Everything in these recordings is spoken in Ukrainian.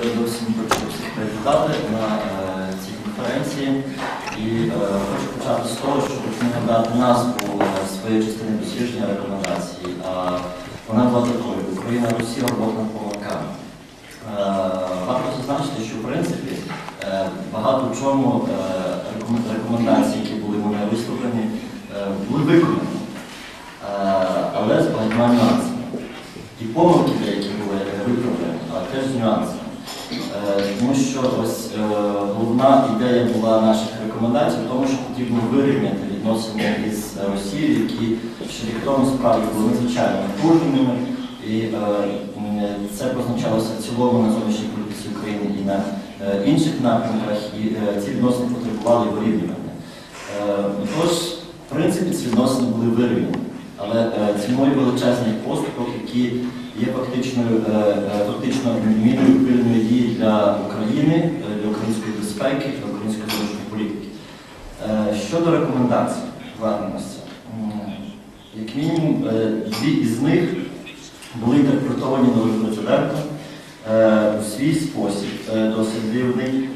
передусім хочу всіх привітати на е, цій конференції і е, хочу почати з того, що хочу нагадати назву е, своєї частини дослідження рекомендацій. А вона була такою Україна, Росія, робота помилками. Варто зазначити, що в принципі багато в чому рекомендації, які були мене висловлені, були виконані, але з багатьма нюансами. І помилки деякі були виправлені, але теж з нюансами. Е, Тому що ось е, головна ідея була наших рекомендацій в тому, що потрібно вирівняти відносини із Росією, які ще рік тому справді були надзвичайно напруженими. І е, це позначалося в цілому на зовнішній політиці України і на е, інших напрямках, і е, ці відносини потребували вирівнювання. Е, Тож, в принципі, ці відносини були вирівняні, але е, ціною величезних поступок, які є фактичною, фактично міною пильної дії для України, е, для української безпеки, для української зовнішньої політики. Е, Щодо рекомендацій, владності, як мінімум, е, дві із них були інтерпретовані новим президентом е, у свій спосіб, досить дивний.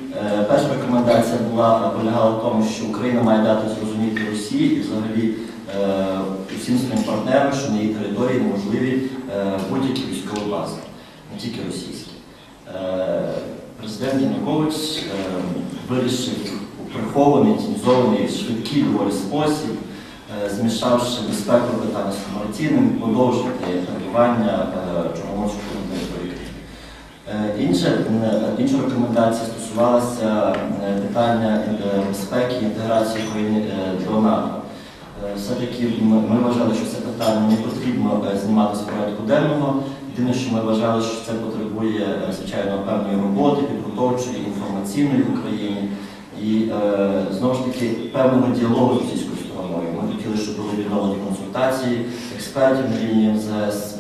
Перша рекомендація була полягала в тому, що Україна має дати зрозуміти Росії і взагалі усім своїм партнерам, що на її території неможливі будь-які військові бази, не тільки російські. Е, Президент Янукович е, вирішив у прихований, тінізований, швидкий доволі спосіб, е, змішавши безпекове питання з комерційним, продовжити перебування е, Чорноморського. Е, Інша, е, інша рекомендація стосувалася е, питання е, безпеки і інтеграції України е, до НАТО. Е, Все-таки ми, вважали, що це питання не потрібно е, знімати з порядку денного. Єдине, що ми вважали, що це потребує, е, звичайно, певної роботи, підготовчої, інформаційної в Україні. І знову ж таки певного діалогу з російською стороною. Ми хотіли, щоб були відновлені консультації експертів на рівні МЗС.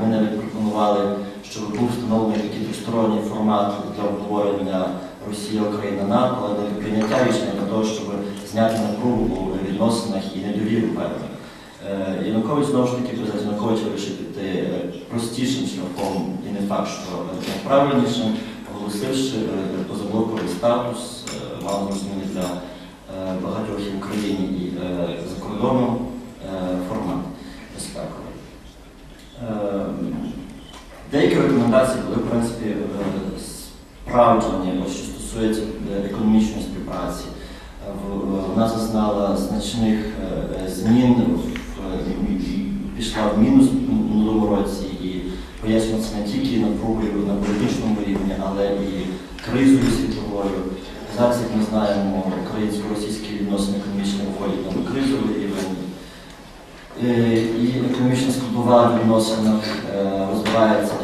Ми навіть пропонували, щоб був встановлений такий тристоронній формат для обговорення Росія, Україна, НАТО, але для прийняття рішення для того, щоб зняти напругу у відносинах і недовіру певну. Е, Янукович знову ж таки президент Янукович вирішив піти е, простішим шляхом і не факт, що найправильнішим, оголосивши е, позаблоковий статус, е, мало зрозумілий для е, багатьох і в Україні і е, за кордоном е, формат безпековий. Е, Деякі рекомендації були, в принципі, е, справджені, ось що стосується е, економічної співпраці. Е, Вона зазнала значних е, змін, пішла в мінус в минулому році і пояснюється не тільки напругою на політичному рівні, але і кризою світовою. Зараз, як ми знаємо, українсько-російські відносини економічно виходять на кризовий рівень. Е, І економічна складова в е,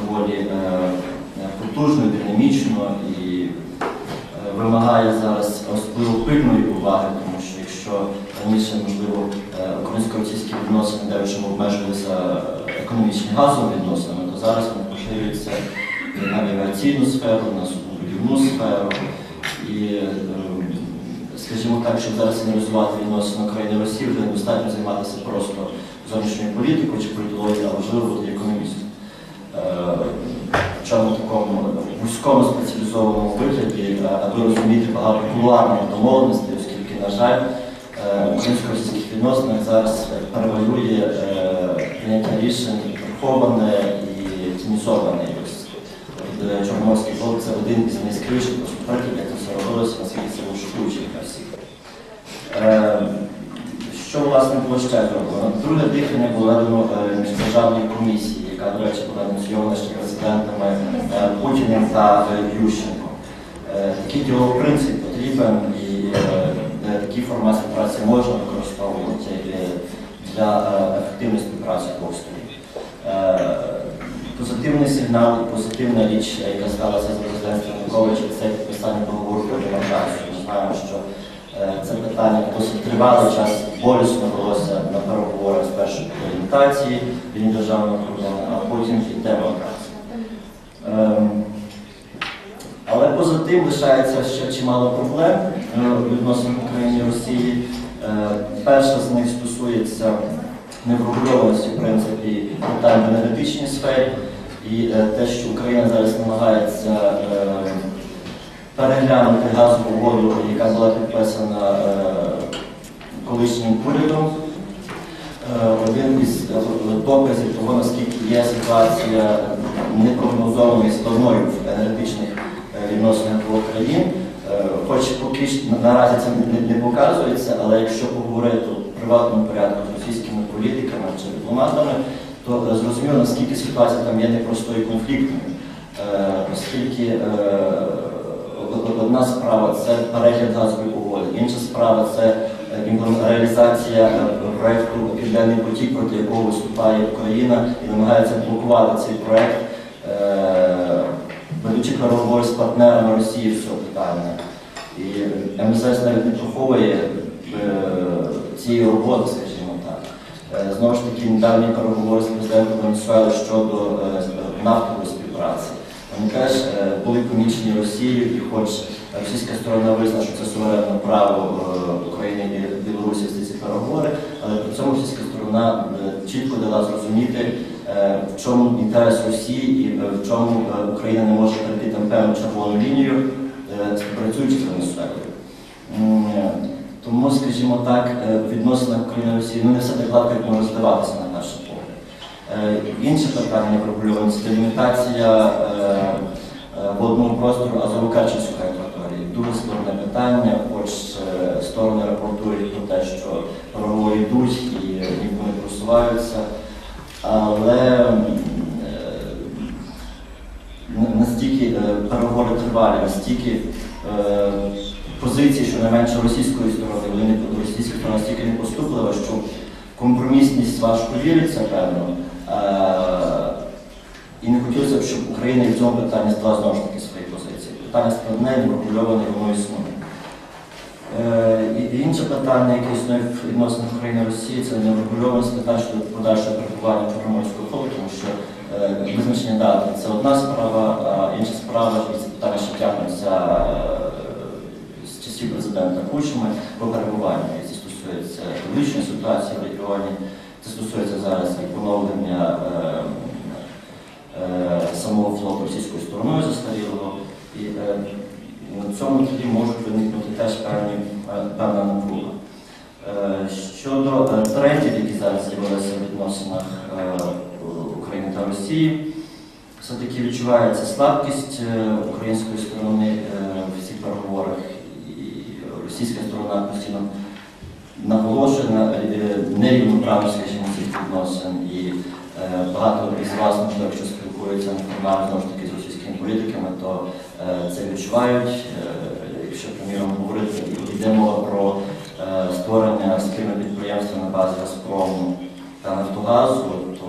доволі е, е, потужно, динамічно і е, вимагає зараз особливо пильної уваги, тому що якщо раніше, можливо, е, українсько-російські відносини дещо обмежувалися економічні газовими відносинами, то зараз вони поширюються на авіаційну сферу, на суднобудівну сферу. І, е, скажімо так, щоб зараз аналізувати відносини України Росії, вже недостатньо займатися просто зовнішньою політикою чи політологією, а важливо бути економістом. Причому такому вузькому спеціалізованому вигляді, е, аби розуміти багато кулуарних домовленостей, оскільки, на жаль, е, українсько-російських відносинах зараз перевалює е, прийняття рішень приховане і тінізоване. Чорноморський флот це один із найскріших прикладів, як це робилося, наскільки це був для всіх. Що власне було ще зроблено? Друге дихання було ведено е, міждержавної комісії, яка, до речі, була ініційована ще Путіним та е, Ющенком. Е, Такий принцип потрібен і е, е, такий формат співпраці можна використовувати е, для е, ефективної співпраці двох сторін. Е, Позитивний сигнал, позитивна річ, яка сталася за президентом Януковича, це підписання договору про демократію. Ми знаємо, що е, це питання досить тривалий час болісно велося на переговорах спершу по орієнтації лінії державного кордону, а потім і демократії. Ем, Але поза тим лишається ще чимало проблем е, у відносинах України і Росії. Е, Перша з них стосується неврегульованості в принципі питань в енергетичній сфері. І е, те, що Україна зараз намагається переглянути газову угоду, яка була підписана колишнім урядом. Один із доказів того, наскільки є ситуація непрогнозованою складною в енергетичних е, відносинах двох країн. Е, Хоч що наразі це не, не показується, але якщо поговорити в приватному порядку з російськими політиками чи дипломатами, то е, зрозуміло, наскільки ситуація там є непростою конфліктною. Оскільки одна справа це перегляд газової угоди, інша справа це реалізація проекту Південний потік, проти якого виступає Україна і намагається блокувати цей проект, е, ведучи переговори з партнерами Росії з цього питання. І МСС навіть не приховує е, цієї роботи, скажімо так. Е, Знову ж таки, недавні переговори з президентом Венесуели щодо е, нафтової співпраці. Вони теж були помічені Росією, і хоч російська сторона визнала, що це суверенне право України і Білорусі ці переговори, але при цьому російська сторона чітко дала зрозуміти, в чому інтерес Росії і е, в чому е, Україна не може перейти там певну червону лінію, е, співпрацюючи з Венесуелою. Е, Тому, скажімо так, е, в України Росії ну, не все так гладко, як може здаватися на наш погляд. Е, Інше питання врегульоване це делімітація е, е, водного простору Азово-Керченської акваторії. Дуже складне питання, хоч е, сторони рапортують про те, що переговори йдуть і ніби не просуваються. Але м, е, на- настільки е, тривалі, настільки е, позиції, що не менше російської сторони, вони не до російської сторони настільки не поступлива, що компромісність важко віриться, певно. Е, І не хотілося б, щоб Україна в цьому питанні здала знову ж таки свої позиції. Питання складне, неврегульоване, воно існує. Е, І інше питання, яке існує в відносинах України Росії, це неврегульованість питань щодо подальшого перебування Чорноморського флоту, тому що е, визначення дати це одна справа, а інша справа, тягнуться е, з часів президента Кучми про перебування. Це стосується екологічної ситуації в регіоні, це стосується зараз і поновлення е, е, самого флоту російською стороною застарілого. І е, на цьому тоді можуть виникнути теж певні, е, певна напруга. Е, Щодо е, трендів, які зараз з'явилися в відносинах е, України та Росії, все-таки відчувається слабкість е, української сторони е, в цих переговорах, і російська сторона постійно наголошує на е, нерівноправність, цих відносин. І багато із вас, якщо спілкуються неформально знову ж таки з російськими політиками, то це відчувають. Якщо, приміром, говорити, йде мова про створення спільного підприємства на базі Газпрому та Нафтогазу, то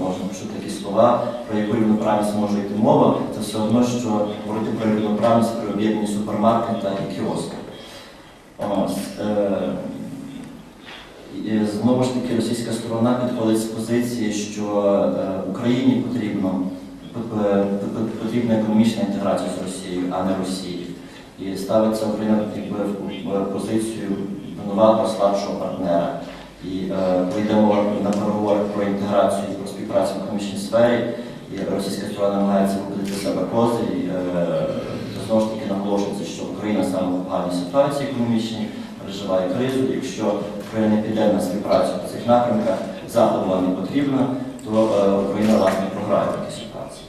можна почути слова, про яку рівноправність може йти мова. Це все одно, що говорити про рівноправність при об'єднанні супермаркета і кіоска. Е, знову ж таки російська сторона підходить з позиції, що е, Україні потрібно п- потрібна економічна інтеграція з Росією, а не Росії. І ставиться Україна в позицію винуватого слабшого партнера. І е, коли йде на переговорах про інтеграцію співпрацю в економічній сфері, і російська сторона намагається виходити з себе козирі, е, знову ж таки наголошується, що Україна саме в поганій ситуації економічній, переживає кризу. Якщо Україна не піде на співпрацю по цих напрямках, Заходу вам не потрібно, то е, Україна власне програє в такій ситуації.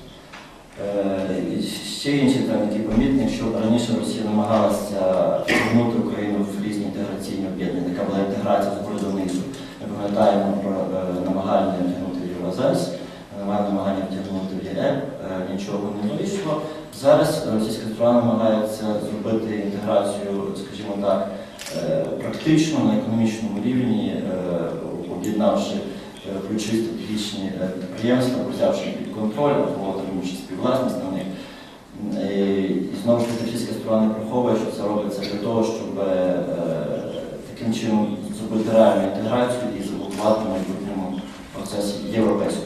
Е, і Ще інший тренд, який помітний, що раніше Росія намагалася повернути Україну в різні інтеграційні об'єднання, така була інтеграція з донизу. Ми пам'ятаємо про намагання АЗС, немає намагання втягнути в ЄЕ, нічого не вийшло. Зараз е, російська сторона намагається зробити інтеграцію, скажімо так, е, практично на економічному рівні, е, об'єднавши ключові стратегічні підприємства, взявши під контроль або отримуючи співвласність на них. І знову ж таки російська сторона приховує, що це робиться для того, щоб таким чином зробити реальну інтеграцію і заблокувати процесі європейського.